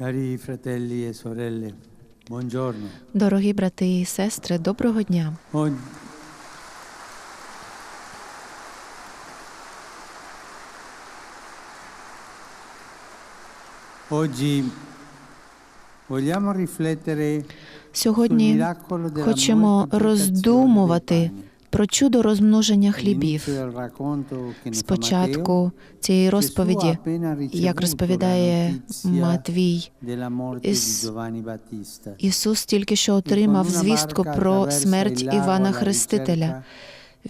Cari fratelli e sorelle, buongiorno. Дорогі брати і сестри, доброго дня. Oggi, vogliamo riflettere sul Сьогодні хочемо роздумувати. Про чудо розмноження хлібів. Спочатку цієї розповіді, як розповідає Матвій, Іс-. Ісус тільки що отримав звістку про смерть Івана Хрестителя.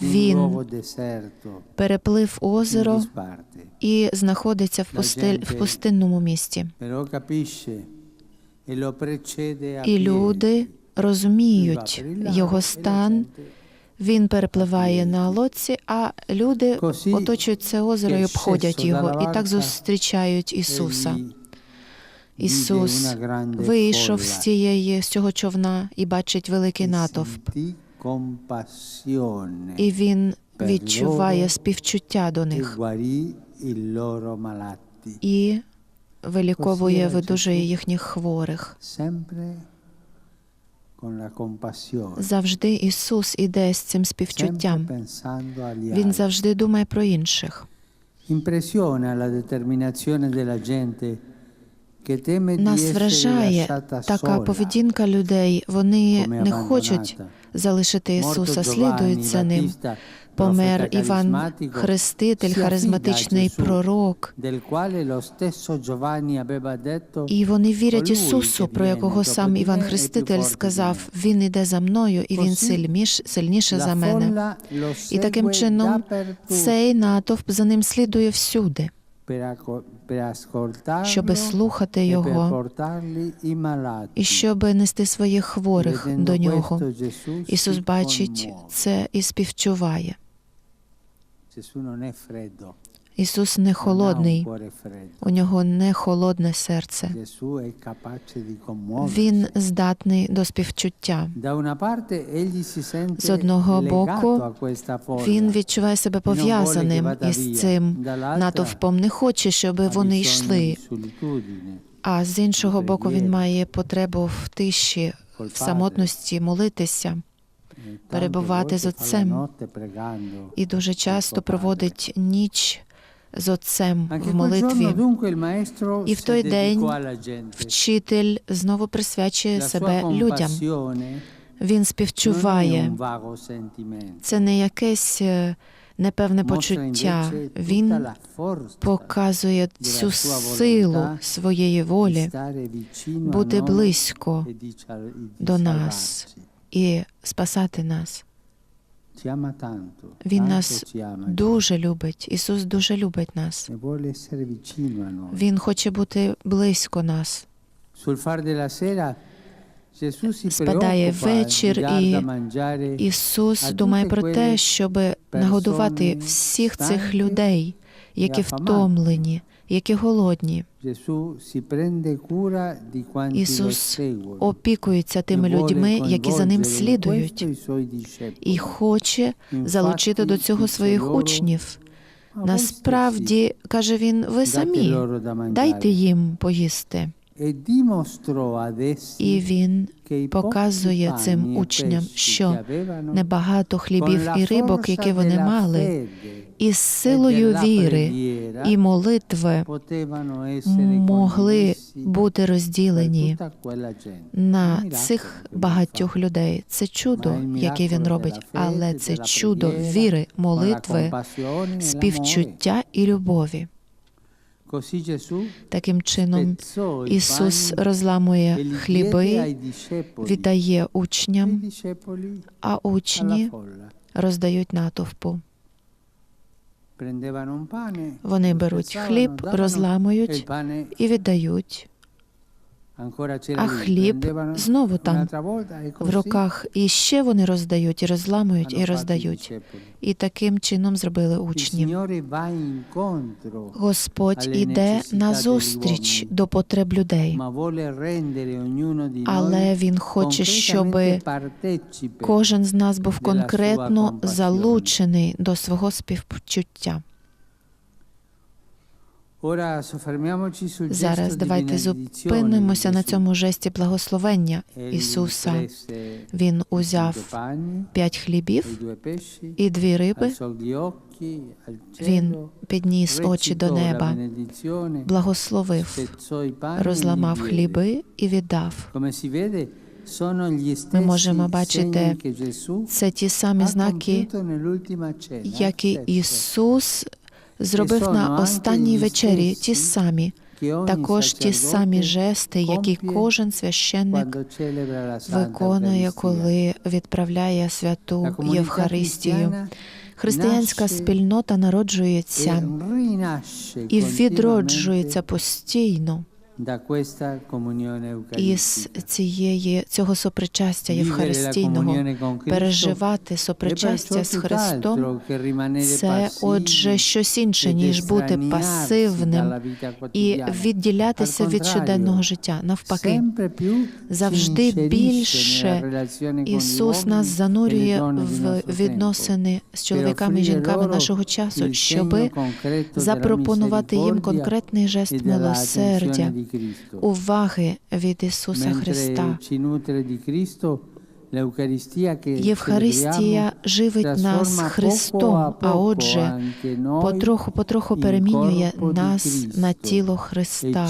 Він переплив озеро і знаходиться в, пустель, в пустинному місті. І люди розуміють його стан. Він перепливає на лодці, а люди оточують це озеро і обходять його, і так зустрічають Ісуса. Ісус вийшов з цієї з цього човна і бачить великий натовп, і він відчуває співчуття до них. І виліковує, видужує їхніх хворих. Завжди Ісус іде з цим співчуттям. Він завжди думає про інших. Нас вражає така поведінка людей. Вони не хочуть залишити Ісуса, слідують за ним. Помер Іван Хреститель, харизматичний пророк. І вони вірять Ісусу, про якого сам Іван più Хреститель сказав. Він іде за мною, і він сильніш, сильніше за мене. І таким чином цей натовп за ним слідує всюди, щоб слухати e його i malati. і щоб нести своїх хворих до нього. Ісус бачить це і співчуває. Ісус не холодний, у нього не холодне серце. Він здатний до співчуття. З одного боку. Він відчуває себе пов'язаним із цим натовпом. Не хоче, щоб вони йшли. А з іншого боку, він має потребу в тиші, в самотності молитися перебувати з Отцем. і дуже часто проводить ніч з отцем в молитві. І в той день. Вчитель знову присвячує себе людям. Він співчуває. Це не якесь е, непевне почуття. Він показує всю силу своєї волі бути близько e до нас. і спасати нас. Він нас дуже любить. Ісус дуже любить нас. e. Він хоче бути близько нас. Спадає вечір, і Ісус думає про те, щоб нагодувати всіх цих людей, які втомлені, які голодні. Ісус опікується тими людьми, які за ним слідують, і хоче залучити до цього своїх учнів. Насправді, каже він, ви самі дайте їм поїсти. E І він показує цим e учням, що небагато хлібів і рибок, які вони мали, із силою віри і молитви могли бути розділені на цих багатьох людей. Це чудо, яке він робить, але це чудо віри, молитви, e співчуття і любові. Таким чином, Ісус розламує e хліби, віддає учням, а учні роздають натовпу. Вони беруть хліб, e розламують і віддають. А хліб знову там, e в руках. І ще вони роздають, і розламують, і роздають. І таким чином зробили учні. Господь іде назустріч до потреб людей, але Він хоче, щоб кожен з нас був конкретно залучений до свого співчуття. Зараз давайте зупинимося на цьому жесті благословення Ісуса. Він узяв п'ять e хлібів і дві риби. Він підніс очі до неба, благословив, e розламав хліби і віддав. Ми можемо бачити, Це ті самі знаки, які Ісус зробив на останній вечері, ті самі, також ті самі жести, які кожен священник виконує, коли відправляє святу Євхаристію. Християнська спільнота народжується і відроджується постійно із цієї цього сопричастя Євхаристійного, переживати сопричастя з Христом. Це отже щось інше, ніж бути пасивним і відділятися від щоденного життя. Навпаки, завжди більше Ісус нас e занурює в відносини з чоловіками і жінками нашого часу, il щоб segno concreto della запропонувати їм конкретний e жест милосердя. Уваги від Ісуса Христа. Євхаристія живить нас Христом, а отже, потроху-потроху in перемінює нас на тіло e Христа,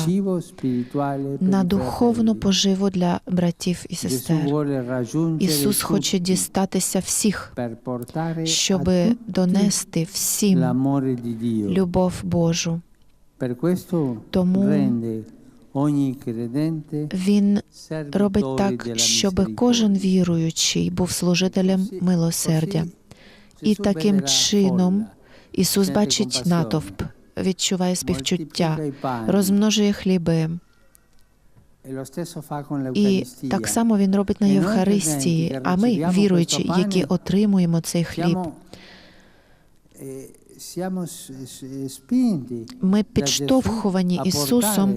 на духовну поживу для братів і сестер. Ісус хоче дістатися всіх, щоб донести всім любов Божу. Тому Він робить так, щоб кожен віруючий був служителем милосердя. І таким чином Ісус бачить натовп, відчуває співчуття, розмножує хліби. e І так само він робить на Євхаристії. А ми, віруючі, які отримуємо цей хліб, spinti ми підштовхувані Ісусом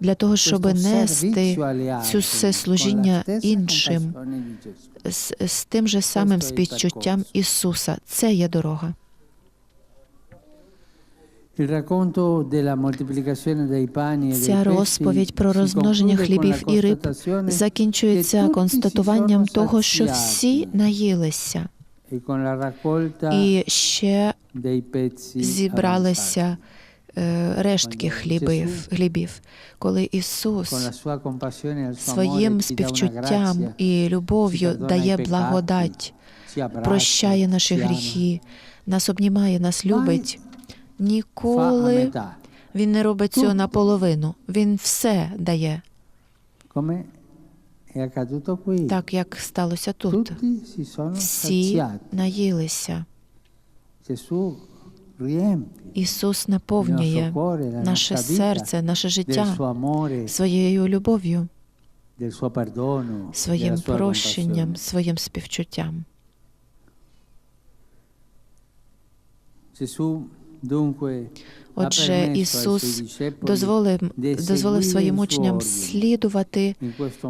для того, щоб нести цю все служіння іншим з, з тим же самим співчуттям. Ісуса. Це є дорога. E Ця розповідь про розмноження хлібів і риб закінчується констатуванням того, що всі наїлися, e і ще зібралися е, рештки хлібів, хлібів. Коли Ісус e своїм співчуттям і любов'ю дає благодать, прощає наші гріхи, нас обнімає, нас любить. Ніколи він не робить цього наполовину. Він все дає, qui. так як сталося тут. Всі наїлися. Ісус наповнює наше серце, наше життя своєю любов'ю, своїм прощенням, своїм співчуттям. Отже, Ісус дозволив, дозволив своїм учням слідувати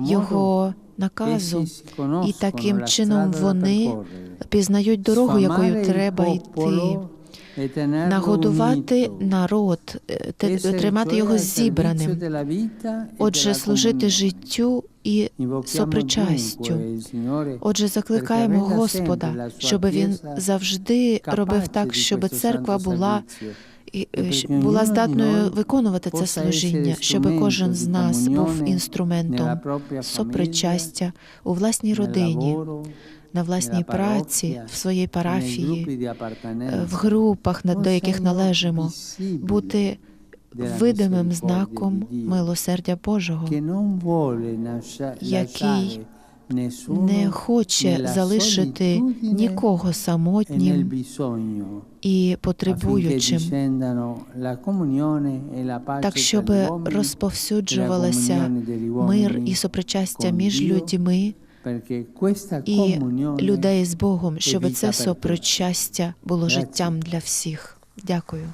Його наказу, і таким чином вони пізнають дорогу, якою треба йти, e нагодувати народ, е, тримати його зібраним. e Отже, служити життю і сопричастю. Отже, закликаємо Господа, щоб він завжди робив так, щоб церква була E е, була здатною виконувати це служіння, щоб кожен з нас був інструментом сопричастя у власній родині, на власній праці, в своїй парафії, е, в групах, до яких належимо, бути видимим знаком милосердя Божого, який не хоче залишити нікого e самотнім і потребуючим, e так щоб розповсюджувалася мир і сопричастя між людьми і людей з Богом, щоб це сопричастя було життям для всіх. Дякую.